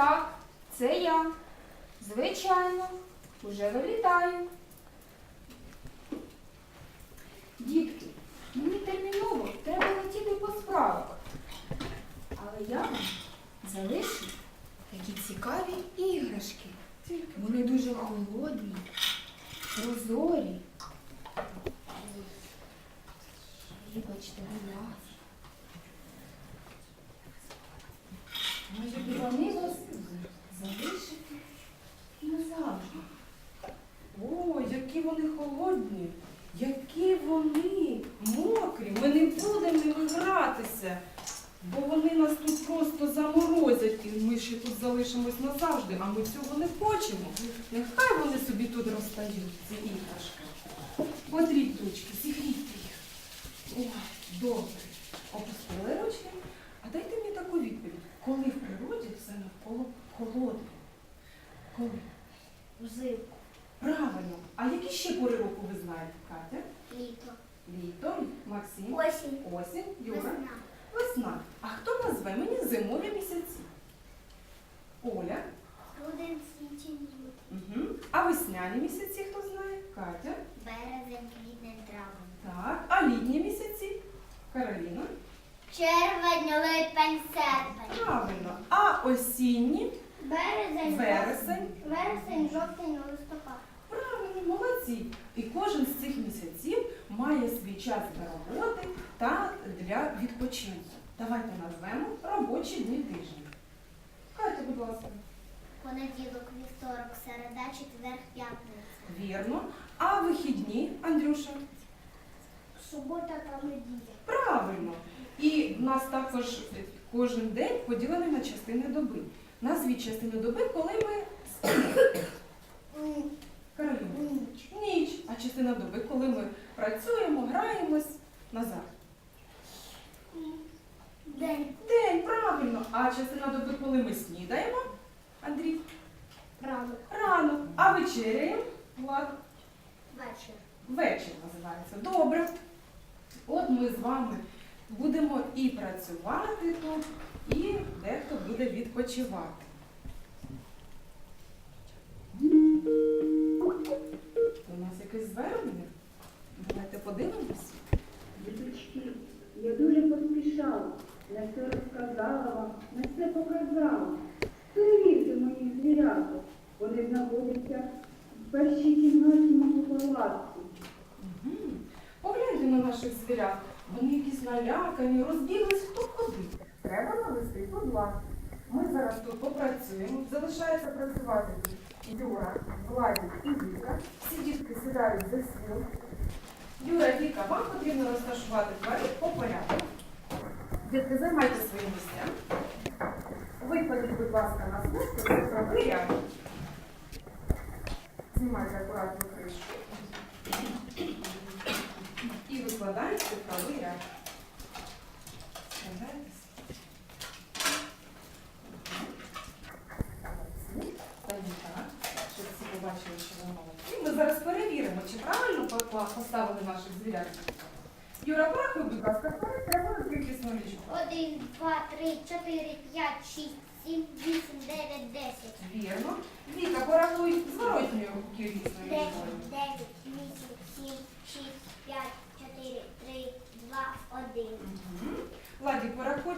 Так, це я. Звичайно, уже вилітаю. Дітки, мені терміново треба летіти по справах. Але я вам залишу такі цікаві іграшки. Вони дуже холодні, прозорі. Вибачте, будь ласка. Може, і вони вас залишити назавжди. О, які вони холодні, які вони мокрі. Ми не будемо ними гратися, бо вони нас тут просто заморозять, і ми ще тут залишимось назавжди, а ми цього не хочемо. Нехай вони собі тут розстають, ці іграшки. Потріть дочки, зігрійте їх. Ой, добре. Опустили ручки. А дайте мені таку відповідь. Коли в природі все навколо холодне? Коли? Взимку. Правильно. А які ще пори року ви знаєте, Катя? Літо. Літо, Максим, Осінь. осінь, Юра, Весна. весна. А хто назве мені зимові місяці? Оля. Грудень, січень. Угу. А весняні місяці хто знає? Катя. Березень, квітень, травень. Так. А літні місяці? Кароліна. Червень, липень, серпень. Правильно. А осінні? Березень, Вересень. вересень, жовтень, листопад. Правильно, молодці. І кожен з цих місяців має свій час для роботи та для відпочинку. Давайте назвемо робочі дні тижня. Катя, будь ласка. Понеділок, вівторок, середа, четвер, п'ятниця. Вірно. А вихідні, Андрюша? Субота та неділя. Правильно. І в нас також кожен день поділений на частини доби. Назвіть частини доби, коли ми спимо. Кароліна. Ніч. Ніч. А частина доби, коли ми працюємо, граємось назад. День. День, правильно. А частина доби, коли ми снідаємо, Андрій, Ранок. рано. А вечеряємо, Влад, Вечір. вечір називається. Добре. От ми з вами будемо і працювати тут, і дехто буде відпочивати. У нас якесь звернення? Давайте подивимось. Діточки, я дуже поспішала, на все розказала вам, на все показала. Перевірте моїх звіряток. Вони знаходяться в першій кімнаті мого палацу. Мгм. Погляньте на наших звірят. Вони якісь налякані, розбіглись хто куди. Треба навести тут лад. Ми зараз тут попрацюємо. Залишається працювати Юра, Владик і Віка. Всі дітки сідають за стіл. Юра, Віка, вам потрібно розташувати тварин по порядку. Дітки, займайте свої місця. Викладіть, будь ласка, на смужку, це ряд. Знімайте акуратно кришку. І викладаєте правий ряд. Ми зараз перевіримо, чи правильно поставили наших звірят. Юра, порахуй, будь ласка, вперед, треба кількісну лічбу. Один, два, три, чотири, п'ять, шість, сім, вісім, дев'ять, десять. Вірно. Віка, порахуй зворотньою кількісною Дев'ять, лічбою. дев'ять, вісім, сім, шість, п'ять, чотири, три, два, один. Мгм. Владик, порахуй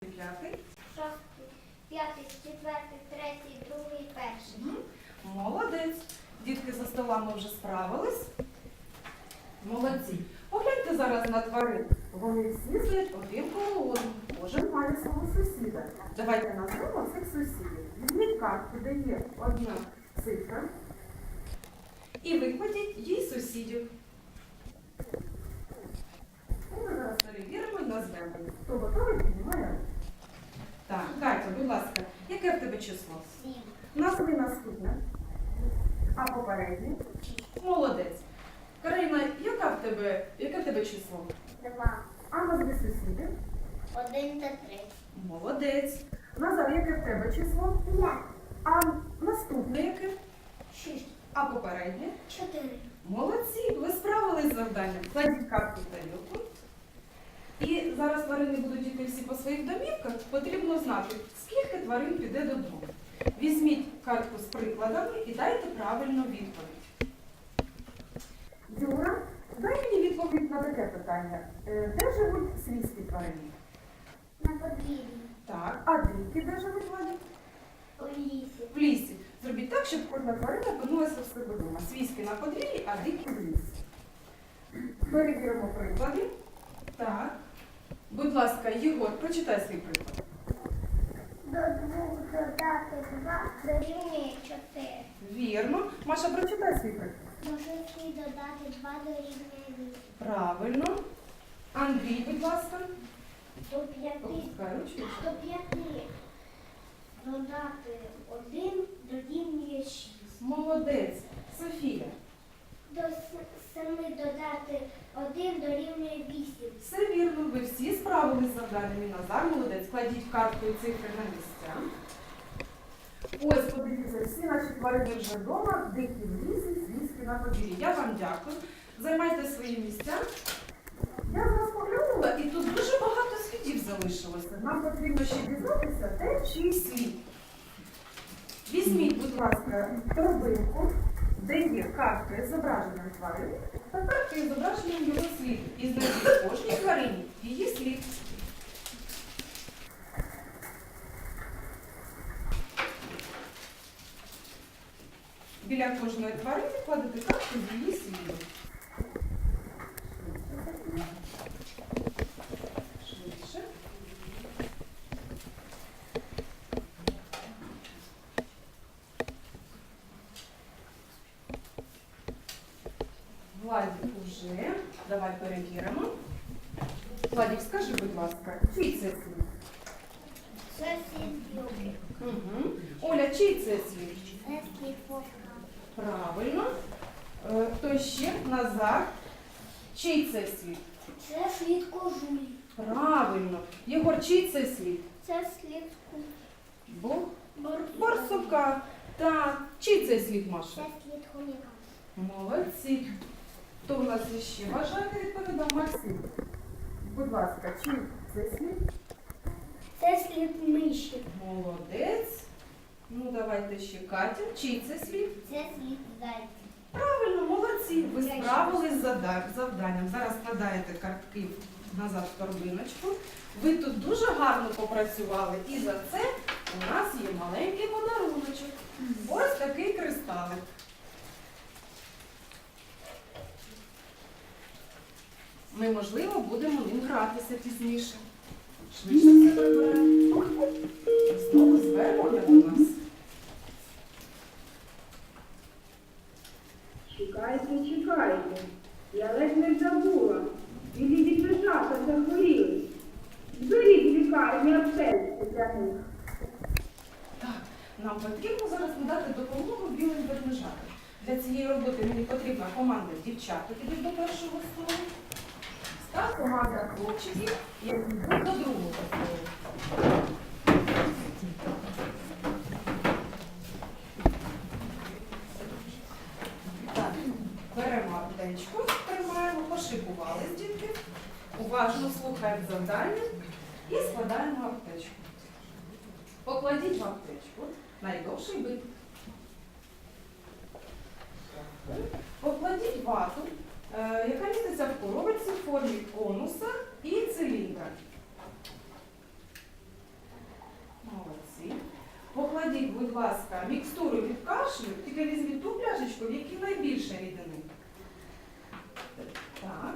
п'ятий. Шостий, п'ятий, четвертий, третій, другий, перший. Мгм. Молодець. Дітки за столами вже справились. Молодці. Погляньте зараз на тварин. Вони всі сидять один коло. Кожен має свого сусіда. Давайте назвемо цих сусідів. Візьміть подає одна цифра. і викладіть їй сусідів. Ну, Ми зараз перевіримо і назвемо. їх. Хто готовий, піднімає руку. Так, Катя, будь ласка, яке в тебе число? Сім. Назви наступне. А попереднє? Молодець. Карина, яка в тебе, яке в тебе число? Два. А назви сусідів? Один та три. Молодець. Назар, яке в тебе число? П'ять. А наступне яке? Шість. А попереднє? Чотири. Молодці, ви справились з завданням. Кладіть карту в тарілку. І зараз тварини будуть йти всі по своїх домівках. Потрібно знати, скільки тварин піде додому. Візьміть картку з прикладами і дайте правильну відповідь. Юра, дай мені відповідь на таке питання. Е, Де живуть свійські тварини? На подвір'ї. Так, а дикі де живуть Ваня? У лісі. В лісі. Зробіть так, щоб кожна тварина опинилася в себе вдома. Свійські на подвір'ї, а дикі в лісі. Перевіримо приклади. Так. Будь ласка, Єгор, прочитай свій приклад. До двох додати два дорівнює чотири. Вірно. Маша, прочитай свій приклад. До шести додати два дорівнює вісім. Правильно. Андрій, будь ласка. До п'яти. До п'яти додати один дорівнює шість. Молодець. Софія. До семи додати один дорівнює вісім. Все вірно, ви всі справились з завданням. І Назар, молодець. Кладіть картку і цифри на місця. Ось, подивіться, всі наші тварини вже вдома, дикі в лісі, свійські на подвір'ї. Я вам дякую. Займайте свої місця. Я зараз поглянула, і тут дуже багато слідів залишилося. Нам потрібно ще дізнатися те, чий слід. Візьміть, будь ласка, торбинку, де є картки з зображенням та картки з зображенням його сліду. І знайдіть кожній тварині її слід. Біля кожної тварини кладете картку з її слідом. Владик уже. Давай перевіримо. Владик, скажи, будь ласка, чий це слід? Це слід. Угу. Оля, чий це слід? Це слід вовка. Правильно. Е, Хто ще? Назар. Чий це слід? Це слід кожулі. Правильно. Єгор, чий це слід? Це слід Бо борсука. барсука. Так. Чий це слід, Це Маша? слід хомяка. Молодці. Хто в нас ще бажає відповідав? Максим. Будь ласка, чий це слід? Це слід миші. Молодець. Ну, давайте ще Катя. Чий це слід? Це слід зайця. Правильно, молодці. Ви справились з завданням. Зараз складаєте картки назад в торбиночку. Ви тут дуже гарно попрацювали, і за це у нас є маленький подаруночок. Ось такий кристалик. Ми, можливо, будемо ним гратися пізніше. Швидше це виберемо. Знову звернення до нас. Чекайте, чекайте. Я ледь не забула. Білі дітежата захворіли. Зберіть в лікарні аптечку для них. Так, нам потрібно зараз надати допомогу білим ведмежатам. Для цієї роботи мені потрібна команда дівчат, які до першого столу, та команда хлопчиків, які йдуть до другого столу. Так, беремо аптечку, тримаємо, пошикувались дітки, уважно слухаємо завдання і складаємо аптечку. Покладіть в аптечку найдовший бит. Покладіть вату, е, яка міститься в коробочці в формі конуса і циліндра. Молодці. Покладіть, будь ласка, мікстуру від кашлю, тільки візьміть ту пляшечку, в якій найбільше рідини. Так.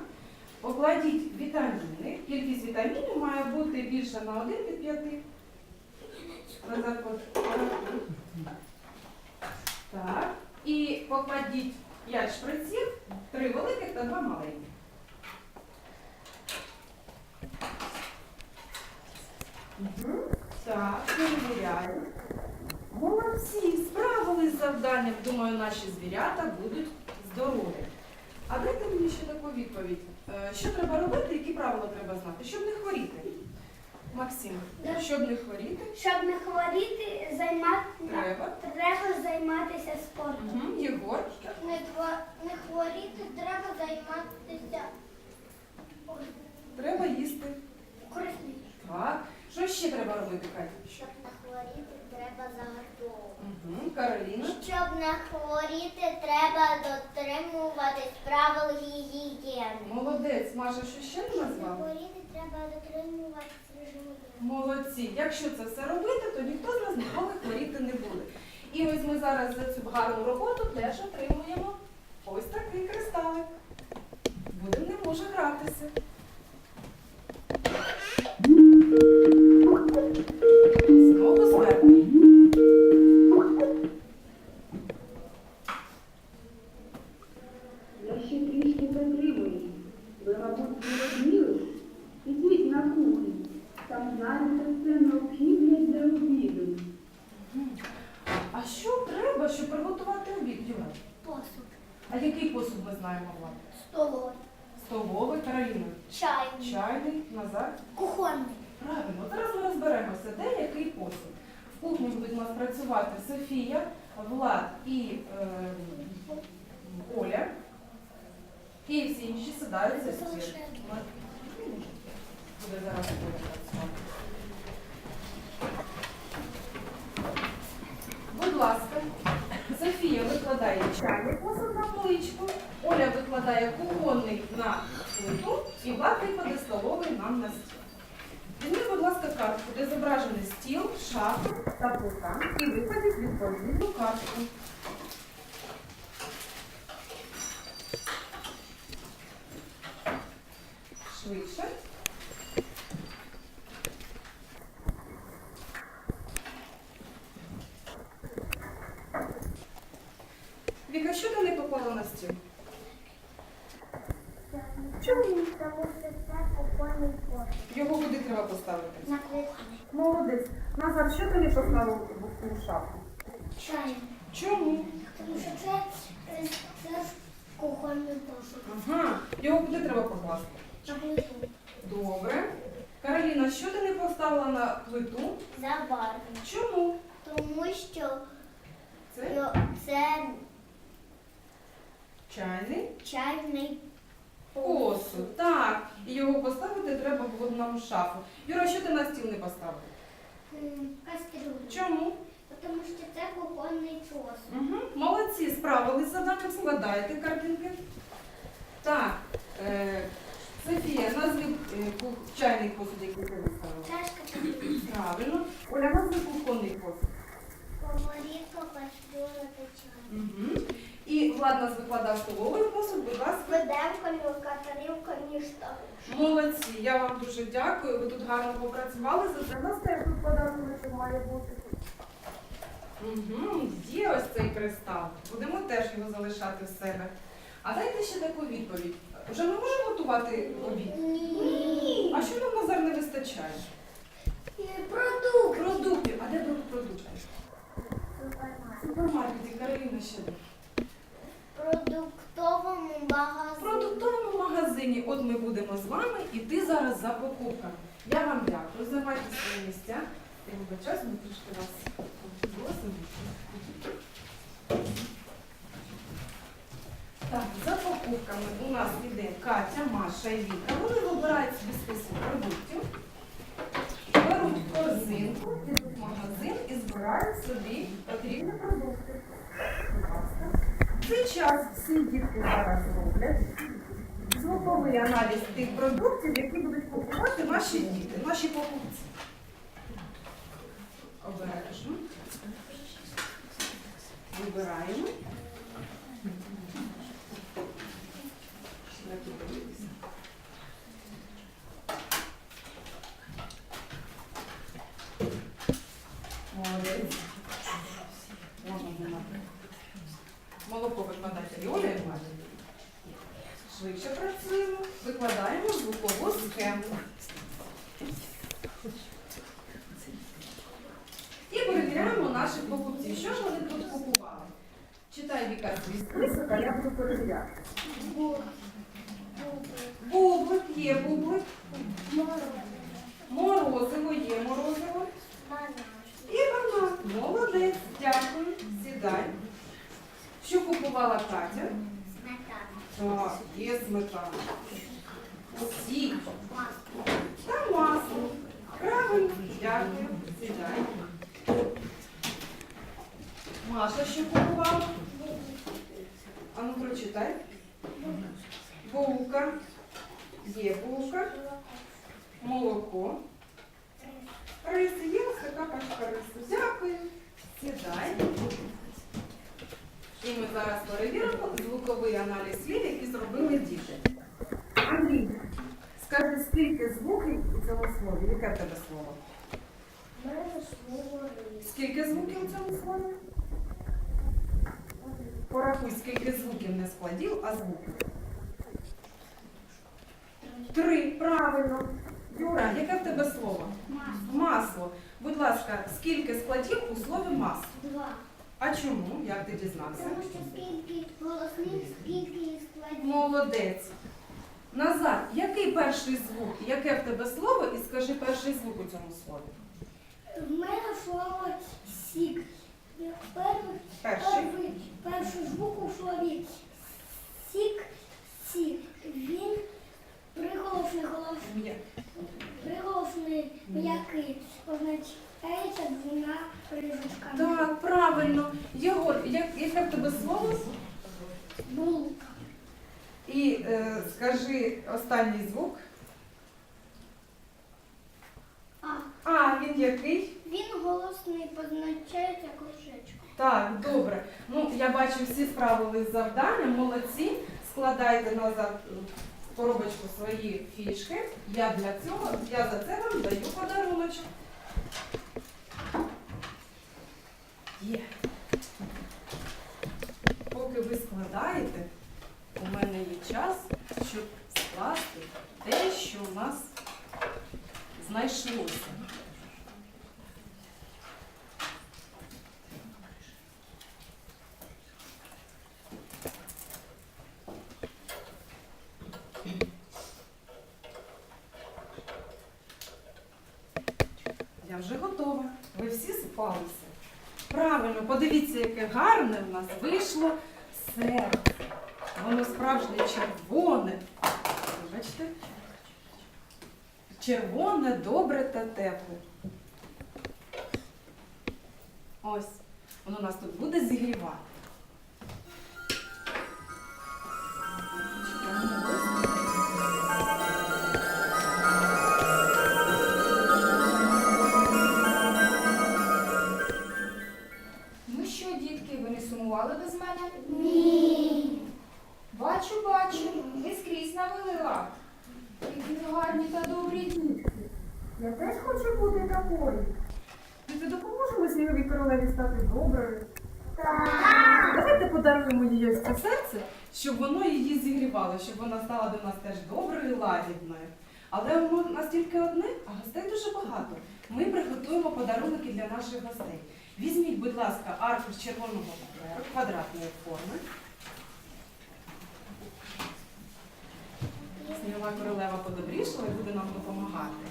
Покладіть вітаміни. Кількість вітамінів має бути більше на 1 від 5. Назад Так. І покладіть П'ять шприців, три великих та два маленьких. Так, перевіряю. Молодці, справились з завданням. Думаю, наші звірята будуть здорові. А дайте мені ще таку відповідь. Е, Що треба робити, які правила треба знати, щоб не хворіти? Максим, Да. щоб не хворіти, Щоб не хворіти, займати, треба. треба займатися спортом. Угу. Єгор. Щоб не, не хворіти, треба займатися Треба їсти. корисним. Так. Що ще треба робити, Катя? Щоб не хворіти, треба загартовувати. Угу. Кароліна. Щоб не хворіти, треба дотримуватись правил гігієни. Молодець. Маша, що ще не Щоб не хворіти, треба дотримуватись дня. Молодці. Якщо це все робити, то ніхто з нас ніколи хворіти не буде. І ось ми зараз за цю гарну роботу теж отримуємо ось такий кристалик. Будемо не може гратися. Знову зверху. Я ще трішки затримуюсь. Ви, мабуть, зрозуміли? Ідіть на кухню. Там знайдете все необхідне для обіду. А що треба, щоб приготувати обід, Юля? Посуд. А який посуд ми знаємо, Влад? Столовий. Столовий, Кароліна. Чайний. Чайний, Назар. Кухонний. Правильно, зараз ми розберемося, де який посуд. В кухні будуть у нас працювати Софія, Влад і е, Оля. І всі інші сідають за стіл. Буде зараз Оля працювати. Будь ласка, Софія викладає чайний посуд на поличку, Оля викладає кухонний на плиту і Влад викладе столовий нам на стіл. Візьміть, будь ласка, картку, де зображений стіл, шафа та плита і викладіть відповідну картку. Швидше. Віка, що ти не поклала на стіл? Чому? Тому що це кухонний посуд. Його куди треба поставити? На кухні. Молодець. Назар, що не поставив у шафу? Чому? Тому що це, це, ж кухонний посуд. Ага. Його куди треба покласти? На плиту. Добре. Кароліна, що ти не поставила на плиту? Забарвлено. Чому? Тому що Це йо- це чайний чайний посуд. Так. І його поставити треба було нам у шафу. Юра, що ти на стіл не поставив? кастрюлю. Чому? Тому що це кухонний посуд. Угу. Молодці, справились з завданням, складаєте картинки. Так. Е, Софія, назви е, ку- чайний посуд, який ти виставила. Чашка кастрюля. Правильно. Оля, назви кухонний посуд. Сковорідка, кастрюля та чай. Угу. І Влад нас викладав столовий посуд, будь ласка. Видемка, люлька, тарілка, ніж та Молодці, я вам дуже дякую. Ви тут гарно попрацювали. За нас теж тут подарунок має бути. Угу, є ось цей кристал. Будемо теж його залишати в себе. А дайте ще таку відповідь. Вже ми можемо готувати обід? Ні. А що нам Назар не вистачає? Продукт. Продуктів. А де беруть продукти? В супермаркеті Кароліна ще Продуктовому В магазині. продуктовому магазині. От ми будемо з вами іти зараз за покупками. Я вам дякую. Займайте свої місця. Я вибачаюсь, ми трішки вас просимо. Так, за покупками у нас іде Катя, Маша і Віка. Вони вибирають собі список продуктів, беруть корзинку, йдуть в магазин і збирають собі потрібні продукти. Цей час всі дітки зараз роблять звуковий аналіз тих продуктів, які будуть купувати наші діти, наші покупці. Обережно. Вибираємо. Молодець. Можна знімати. Молоко викладати. І Виконуємо. Швидше працюємо. Викладаємо звукову схему. І перевіряємо наших покупців. Що ж вони тут купували? Читай Віка список, а я буду перевіряти. Бублик, є бублик. Морозиво, є морозиво. І банан. Молодець. Дякую. Сідай. Що купувала Катя? Так, є сметана. Сік. Та масло. Правильно. Дякую. Сідай. Маша що купувала? А ну прочитай. Булка. Є булка. Молоко. Риси, є ось така пачка рису. Дякую. Сідай. І ми зараз перевіримо звуковий аналіз слів, які зробили діти. Андрій, скажи, скільки звуків у цьому слові? Яке в тебе слово? Скільки звуків у цьому слові? Порахуй, скільки звуків не складів, а звуків. Три, правильно. Юра, яке в тебе слово? Масло. Будь ласка, скільки складів у слові масло? Два. А чому? Як ти дізнався? Тому що скільки голосних, скільки складів. Молодець. Назад, який перший звук? Яке в тебе слово? І скажи перший звук у цьому слові. В мене слово сік. Перший, Перший. перший, перший звук у слові сік, сік. Він приголосний голос, Є. приголосний м'який. Двома. Так, правильно. Єгор, як, яке в тебе слово? Булка. І е, скажи останній звук. А А, він який? він голосний позначається кружечком. Так, добре. Ну, я бачу, всі справились з завданням, молодці. Складайте назад в коробочку свої фішки. Я для цього, я за це вам даю подаруночок. Є. Поки ви складаєте, у мене є час, щоб скласти те, що у нас знайшлося. Я вже готова. Ви всі спалися. Правильно, подивіться, яке гарне в нас вийшло серце. Воно справжнє червоне. Бачите? Червоне, добре та тепле. Ось. Воно нас тут буде зігрівати. Серце, щоб воно її зігрівало, щоб вона стала до нас теж доброю і лагідною. Але воно нас тільки одне, а гостей дуже багато. Ми приготуємо подарунки для наших гостей. Візьміть, будь ласка, аркуш червоного паперу квадратної форми. Снігова королева подобрішала і буде нам допомагати.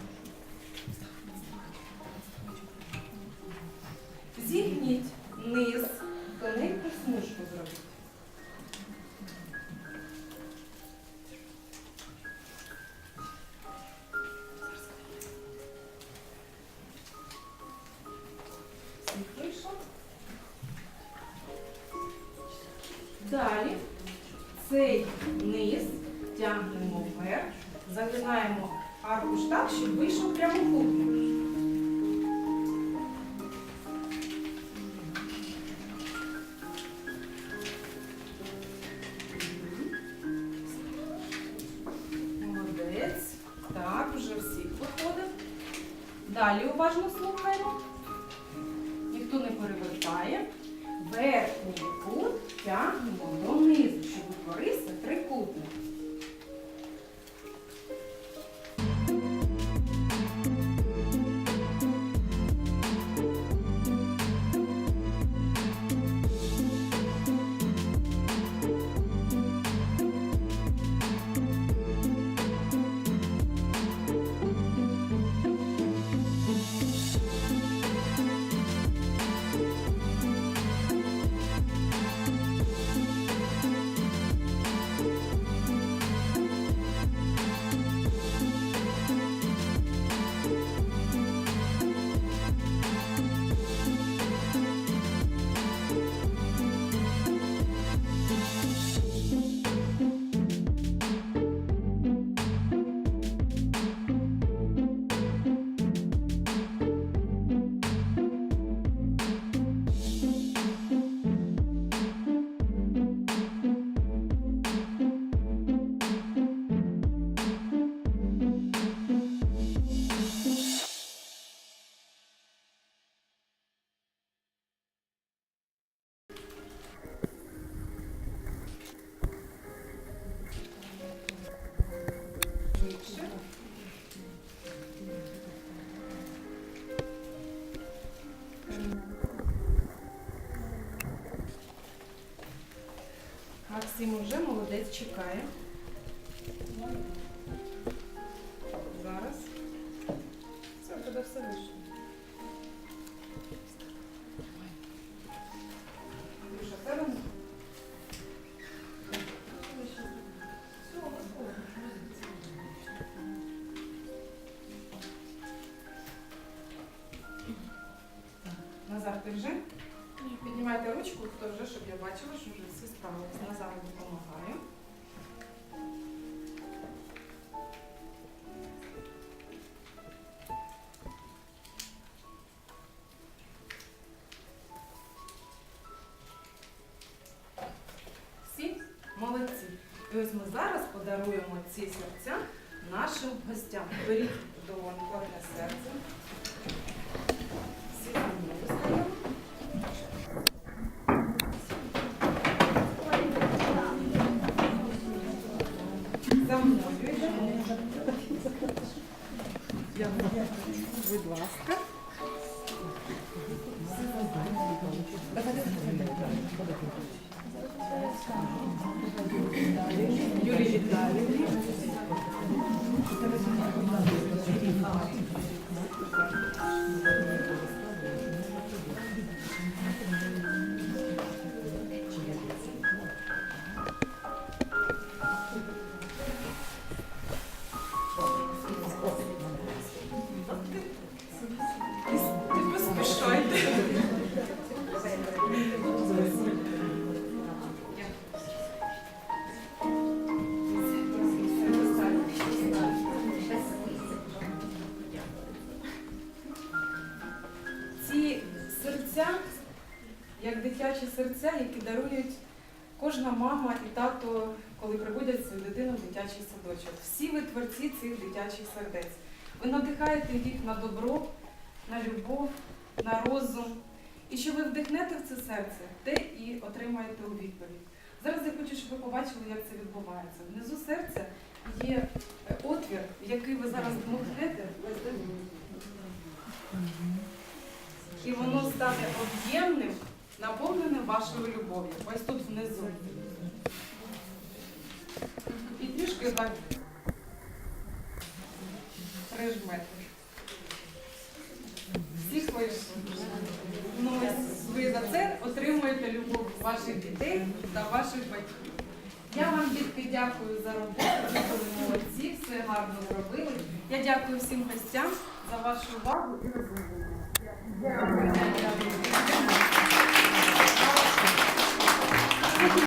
Зігніть низ, тоненьку смужку зробіть. Щоб вийшов прямокутник. Молодець. Так, вже всіх виходить. Далі уважно слухаємо. Чекає. Зараз подаруємо ці серця нашим гостям. Беріть до серце. Дитячих сердець. Ви надихаєте їх на добро, на любов, на розум. І що ви вдихнете в це серце, те і отримаєте у відповідь. Зараз я хочу, щоб ви побачили, як це відбувається. Внизу серця є е, отвір, в який ви зараз дмухнете. І воно стане об'ємним, наповненим вашою любов'ю. Ось тут внизу. І трішки так прижмете. Всіх ви ну, ви за це отримуєте любов ваших дітей та ваших батьків. Я вам, дітки, дякую за роботу. Ви молодці, все гарно зробили. Я дякую всім гостям за вашу увагу і розуміння.